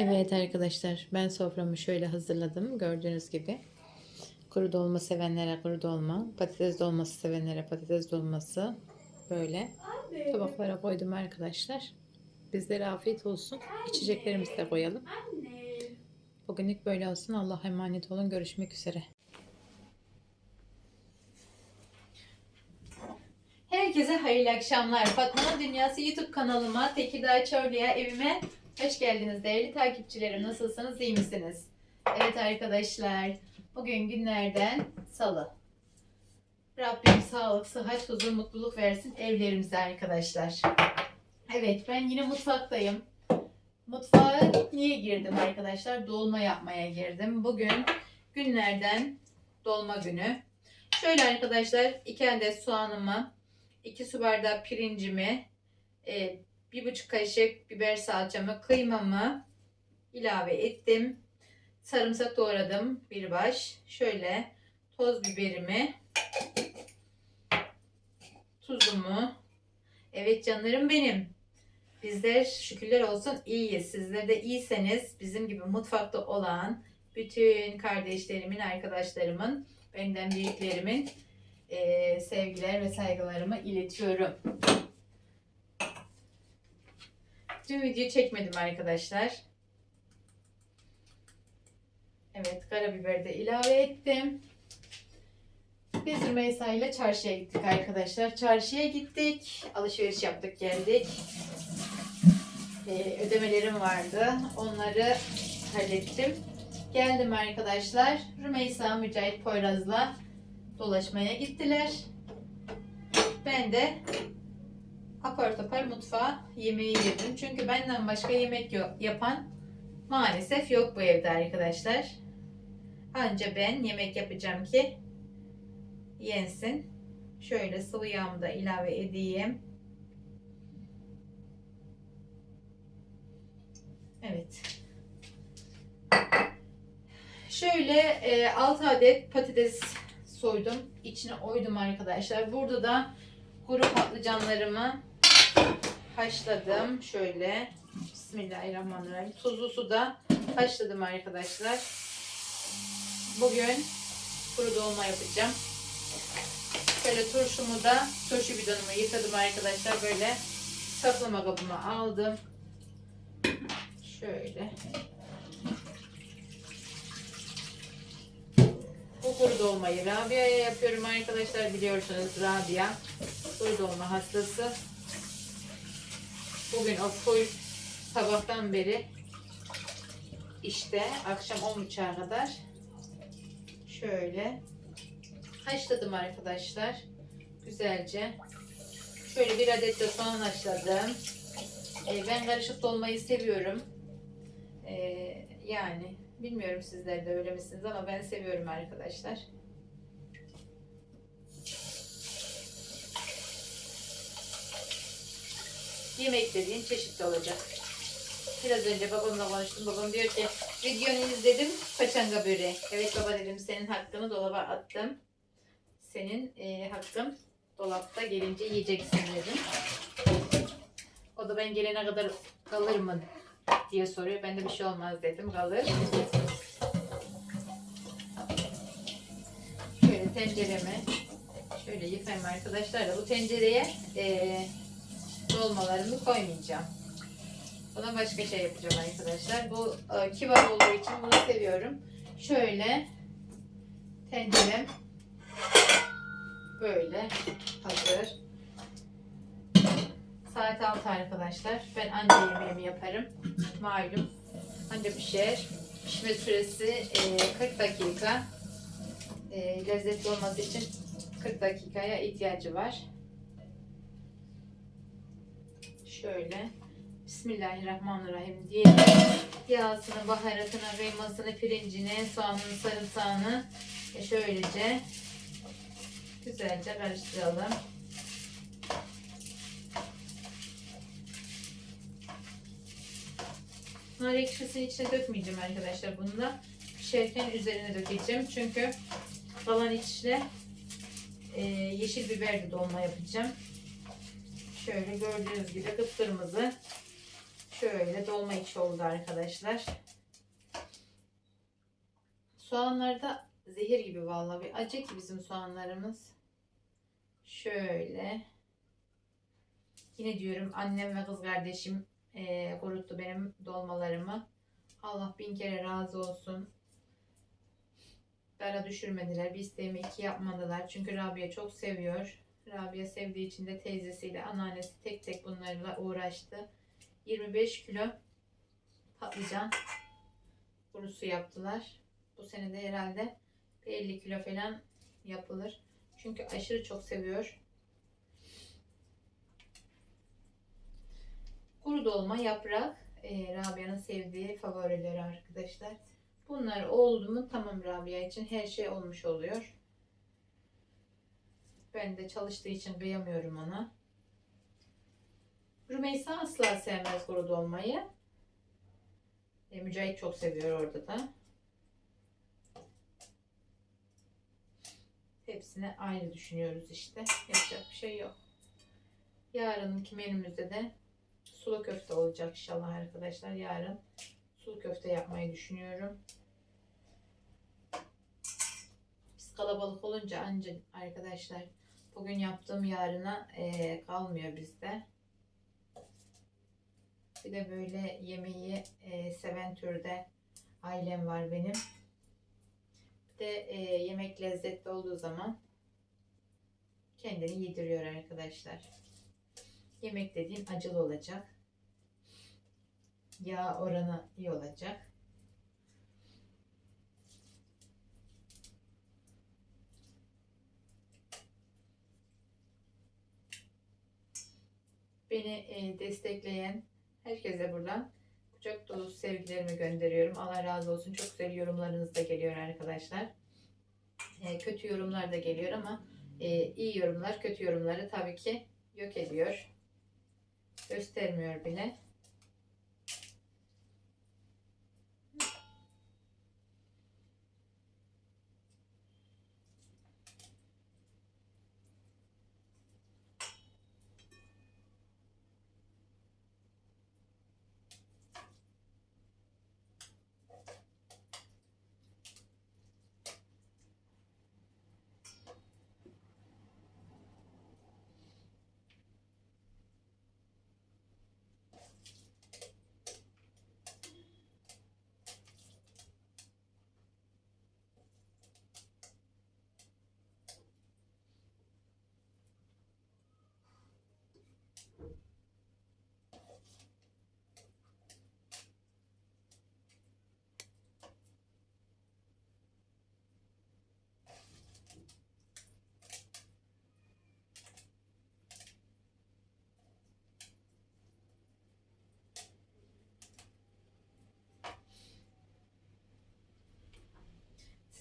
Evet arkadaşlar ben soframı şöyle hazırladım gördüğünüz gibi. Kuru dolma sevenlere kuru dolma, patates dolması sevenlere patates dolması böyle tabaklara koydum arkadaşlar. Bizlere afiyet olsun. İçeceklerimizi de koyalım. Bugünlük böyle olsun. Allah'a emanet olun. Görüşmek üzere. Herkese hayırlı akşamlar. Fatma'nın Dünyası YouTube kanalıma, Tekirdağ Çorlu'ya, evime hoş geldiniz değerli takipçilerim. Nasılsınız, iyi misiniz? Evet arkadaşlar, bugün günlerden salı. Rabbim sağlık, sıhhat, huzur, mutluluk versin evlerimize arkadaşlar. Evet, ben yine mutfaktayım. Mutfağa niye girdim arkadaşlar? Dolma yapmaya girdim. Bugün günlerden dolma günü. Şöyle arkadaşlar, iki adet soğanımı, 2 su bardağı pirincimi, e, bir buçuk kaşık biber salçamı, kıymamı ilave ettim. Sarımsak doğradım bir baş. Şöyle toz biberimi, tuzumu. Evet canlarım benim. Bizler şükürler olsun iyiyiz. Sizler de iyiyseniz bizim gibi mutfakta olan bütün kardeşlerimin, arkadaşlarımın, benden büyüklerimin e, sevgiler ve saygılarımı iletiyorum. Dün video çekmedim arkadaşlar. Evet karabiber de ilave ettim. Biz Rümeysa ile çarşıya gittik arkadaşlar. Çarşıya gittik. Alışveriş yaptık geldik. Ee, ödemelerim vardı. Onları hallettim. Geldim arkadaşlar. Rümeysa Mücahit Poyraz'la dolaşmaya gittiler. Ben de apar topar mutfağa yemeği yedim. Çünkü benden başka yemek yok, yapan maalesef yok bu evde arkadaşlar. Anca ben yemek yapacağım ki yensin. Şöyle sıvı yağımı da ilave edeyim. Evet. Şöyle e, 6 adet patates soydum. İçine oydum arkadaşlar. Burada da kuru patlıcanlarımı haşladım. Şöyle. Bismillahirrahmanirrahim. Tuzlu suda haşladım arkadaşlar. Bugün kuru dolma yapacağım. Şöyle turşumu da turşu bidonumu yıkadım arkadaşlar. Böyle saklama kabıma aldım. Şöyle. Bu kuru dolmayı Rabia'ya yapıyorum arkadaşlar. Biliyorsunuz Rabia kuru dolma hastası. Bugün o full sabahtan beri işte akşam 10.30'a kadar şöyle haşladım arkadaşlar. Güzelce. Şöyle bir adet de soğan haşladım. Ee, ben karışık dolmayı seviyorum. Ee, yani bilmiyorum sizler de öyle misiniz ama ben seviyorum arkadaşlar. Yemek dediğin çeşitli olacak. Biraz önce babamla konuştum. Babam diyor ki videonu izledim paçanga böreği. Evet baba dedim senin hakkını dolaba attım. Senin e, hakkın dolapta gelince yiyeceksin dedim. O da ben gelene kadar kalır mı diye soruyor. Ben de bir şey olmaz dedim. Kalır. Şöyle tenceremi şöyle yıkayayım arkadaşlar da bu tencereye e, dolmalarımı koymayacağım. Buna başka şey yapacağım arkadaşlar. Bu e, kibar olduğu için bunu seviyorum. Şöyle tencerem böyle hazır. Saat 6 arkadaşlar. Ben anca yemeğimi yaparım. Malum. Anca pişer. Pişme süresi e, 40 dakika. E, lezzetli olması için 40 dakikaya ihtiyacı var. Şöyle. Bismillahirrahmanirrahim diye yağsını, baharatını, kıymasını, pirincini, soğanını, sarımsağını e, şöylece güzelce karıştıralım. Nar ekşisini içine dökmeyeceğim arkadaşlar bunu da. Pişerken üzerine dökeceğim. Çünkü kalan içine e, yeşil biber de dolma yapacağım. Şöyle gördüğünüz gibi kıpkırmızı. Şöyle dolma içi oldu arkadaşlar. Soğanlar da zehir gibi vallahi bir acı ki bizim soğanlarımız. Şöyle. Yine diyorum annem ve kız kardeşim eee kuruttu benim dolmalarımı. Allah bin kere razı olsun. Dara düşürmediler. Bir isteğimi iki yapmadılar. Çünkü Rabia çok seviyor. Rabia sevdiği için de teyzesiyle anneannesi tek tek bunlarla uğraştı. 25 kilo patlıcan kurusu yaptılar. Bu sene de herhalde bir 50 kilo falan yapılır. Çünkü aşırı çok seviyor. Kuru dolma, yaprak, e, Rabia'nın sevdiği favorileri arkadaşlar. Bunlar oldu mu tamam Rabia için her şey olmuş oluyor. Ben de çalıştığı için kıyamıyorum ona. Rümeysa asla sevmez kuru dolmayı. E, Mücahit çok seviyor orada da. Hepsine aynı düşünüyoruz işte. Yapacak bir şey yok. Yarınki menümüzde de sulu köfte olacak inşallah arkadaşlar. Yarın sulu köfte yapmayı düşünüyorum. Biz kalabalık olunca anca arkadaşlar bugün yaptığım yarına eee, kalmıyor bizde. Bir de böyle yemeği eee, seven türde ailem var benim. Bir de eee, yemek lezzetli olduğu zaman kendini yediriyor arkadaşlar. Yemek dediğim acılı olacak. Yağ oranı iyi olacak. Beni e, destekleyen herkese buradan kucak dolusu sevgilerimi gönderiyorum. Allah razı olsun. Çok güzel yorumlarınız da geliyor arkadaşlar. E, kötü yorumlar da geliyor ama e, iyi yorumlar kötü yorumları tabii ki yok ediyor. Göstermiyor bile.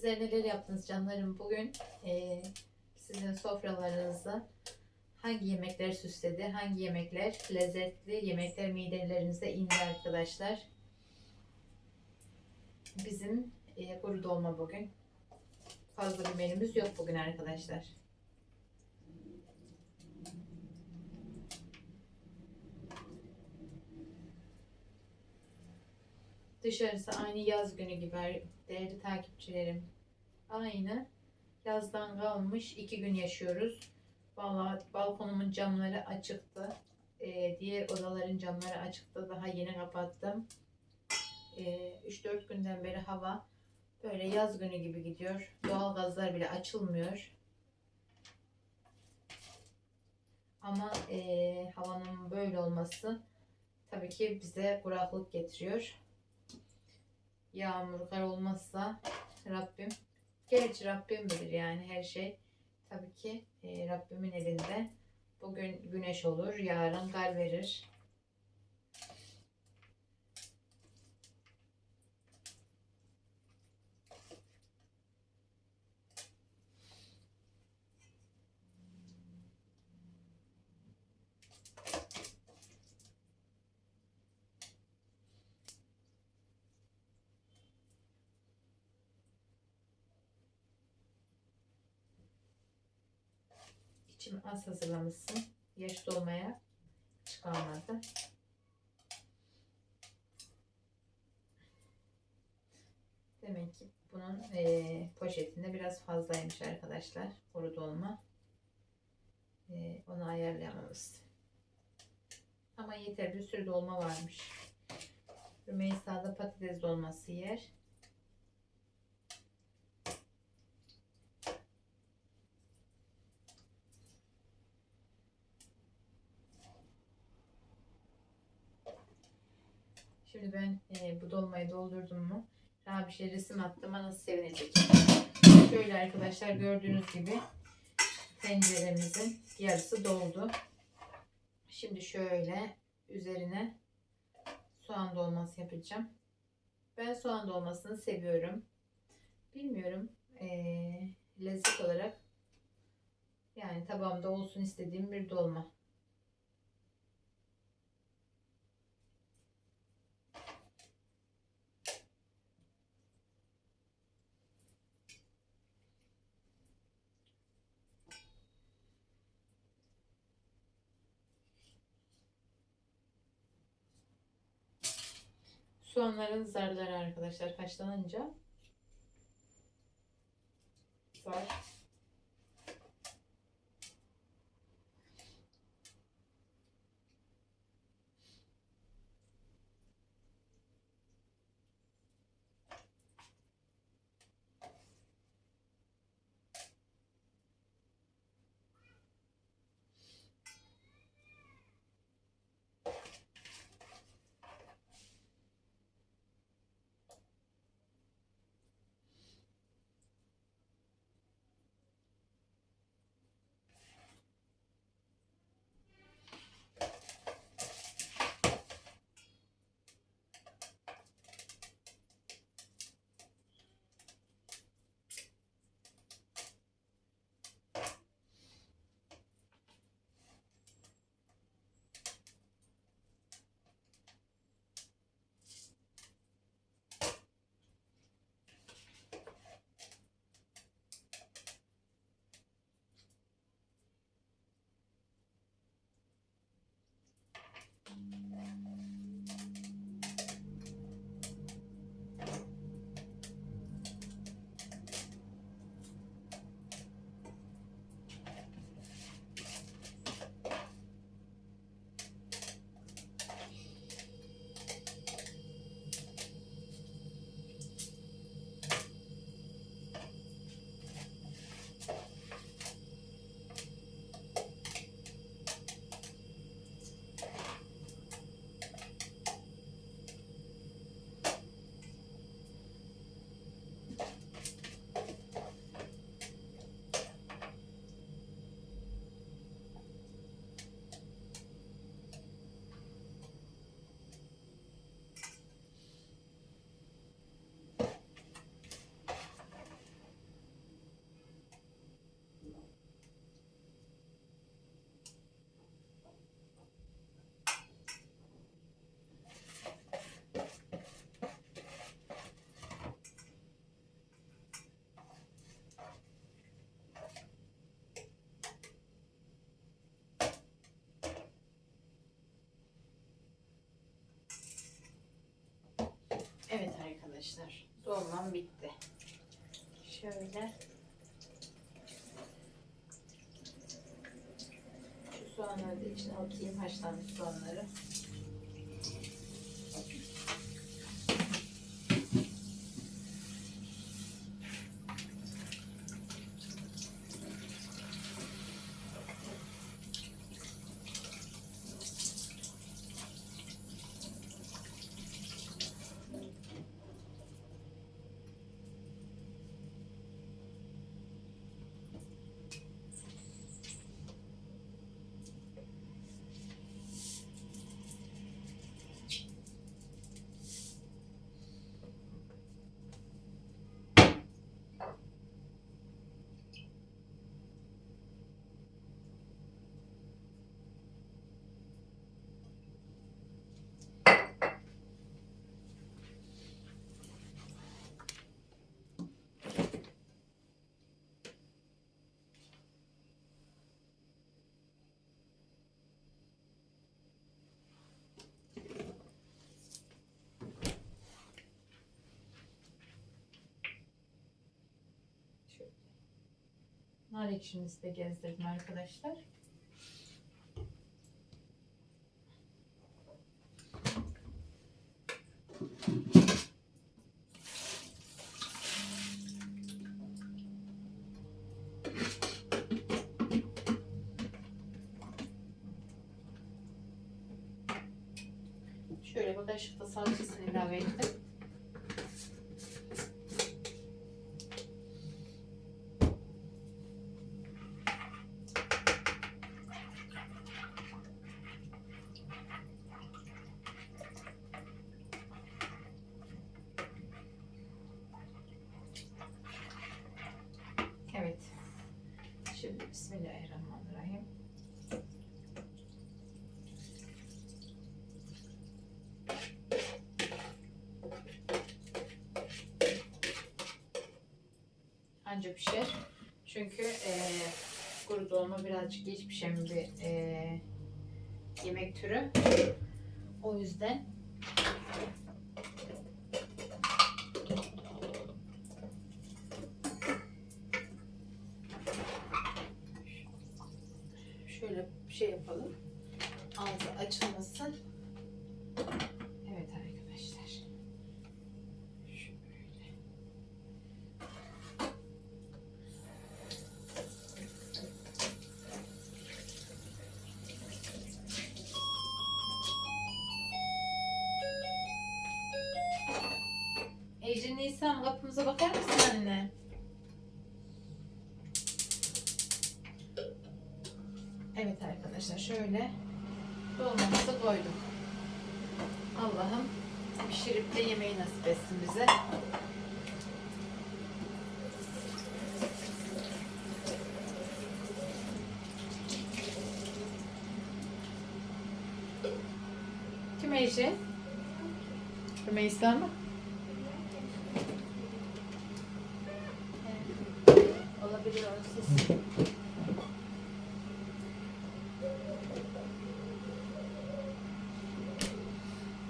Sizler neler yaptınız canlarım bugün? Ee, sizin sofralarınızda hangi yemekler süsledi, hangi yemekler lezzetli yemekler midelerinize indi arkadaşlar. Bizim e, kuru dolma bugün. Fazla bir yok bugün arkadaşlar. Dışarısı aynı yaz günü gibi değerli takipçilerim. Aynı yazdan kalmış iki gün yaşıyoruz. Vallahi balkonumun camları açıktı. Ee, diğer odaların camları açıktı. Daha yeni kapattım. Ee, 3-4 günden beri hava böyle yaz günü gibi gidiyor. Doğal gazlar bile açılmıyor. Ama e, havanın böyle olması tabii ki bize kuraklık getiriyor yağmur, kar olmazsa Rabbim, gerçi Rabbim bilir yani her şey tabii ki e, Rabbimin elinde. Bugün güneş olur, yarın kar verir. için az hazırlamışsın. Yaş dolmaya çıkanlarda. Demek ki bunun e, poşetinde biraz fazlaymış arkadaşlar. Kuru dolma. E, onu ayarlayamamıştım. Ama yeter bir sürü dolma varmış. Rümeysa patates dolması yer. Şimdi ben eee, bu dolmayı doldurdum mu? Şey resim attığıma nasıl sevinecek. Şöyle arkadaşlar gördüğünüz gibi tenceremizin yarısı doldu. Şimdi şöyle üzerine soğan dolması yapacağım. Ben soğan dolmasını seviyorum. Bilmiyorum eee, lezzet olarak yani tabağımda olsun istediğim bir dolma. Soğanların zarları arkadaşlar haşlanınca. Zar arkadaşlar dolmam bitti. Şöyle şu soğanları da içine atayım haşlanmış soğanları. Nar ekşimizi de gezdirdim arkadaşlar. Şöyle bir kaşık da salçasını ilave ettim. Evet. Şimdi Bismillahirrahmanirrahim. Anca pişer. Çünkü eee kuru dolma birazcık geç pişen bir eee, yemek türü. O yüzden Nisan kapımıza bakar mısın anne? Evet arkadaşlar şöyle dolmamızı koydum. Allah'ım pişirip de yemeği nasip etsin bize. Kim Ece? Rümeysa mı? Olabilir onun sesi.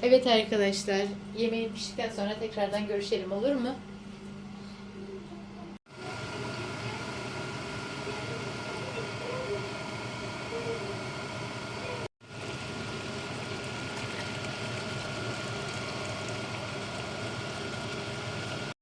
Evet arkadaşlar, yemeğin piştikten sonra tekrardan görüşelim olur mu?